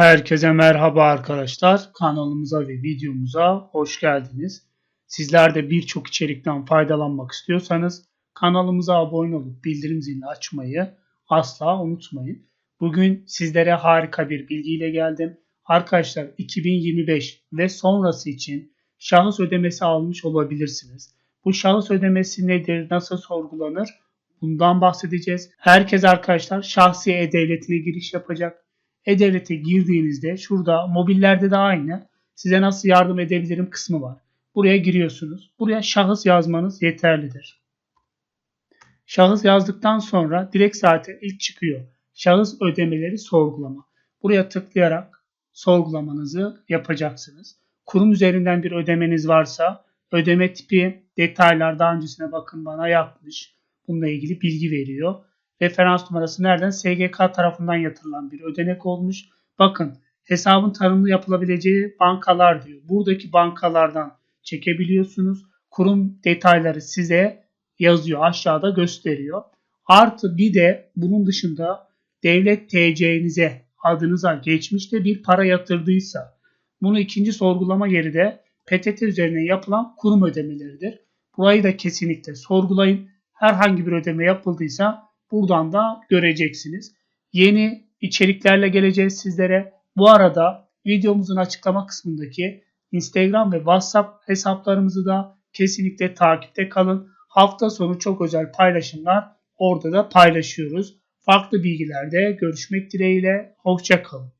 Herkese merhaba arkadaşlar. Kanalımıza ve videomuza hoş geldiniz. Sizler de birçok içerikten faydalanmak istiyorsanız kanalımıza abone olup bildirim zilini açmayı asla unutmayın. Bugün sizlere harika bir bilgiyle geldim. Arkadaşlar 2025 ve sonrası için şahıs ödemesi almış olabilirsiniz. Bu şahıs ödemesi nedir, nasıl sorgulanır? Bundan bahsedeceğiz. Herkes arkadaşlar şahsi e-devletine giriş yapacak. E-Devlet'e girdiğinizde şurada mobillerde de aynı size nasıl yardım edebilirim kısmı var. Buraya giriyorsunuz. Buraya şahıs yazmanız yeterlidir. Şahıs yazdıktan sonra direkt zaten ilk çıkıyor. Şahıs ödemeleri sorgulama. Buraya tıklayarak sorgulamanızı yapacaksınız. Kurum üzerinden bir ödemeniz varsa ödeme tipi detaylar daha öncesine bakın bana yapmış. Bununla ilgili bilgi veriyor referans numarası nereden? SGK tarafından yatırılan bir ödenek olmuş. Bakın hesabın tanımlı yapılabileceği bankalar diyor. Buradaki bankalardan çekebiliyorsunuz. Kurum detayları size yazıyor. Aşağıda gösteriyor. Artı bir de bunun dışında devlet TC'nize adınıza geçmişte bir para yatırdıysa bunu ikinci sorgulama yeri de PTT üzerine yapılan kurum ödemeleridir. Burayı da kesinlikle sorgulayın. Herhangi bir ödeme yapıldıysa Buradan da göreceksiniz. Yeni içeriklerle geleceğiz sizlere. Bu arada videomuzun açıklama kısmındaki Instagram ve WhatsApp hesaplarımızı da kesinlikle takipte kalın. Hafta sonu çok özel paylaşımlar orada da paylaşıyoruz. Farklı bilgilerde görüşmek dileğiyle. Hoşçakalın.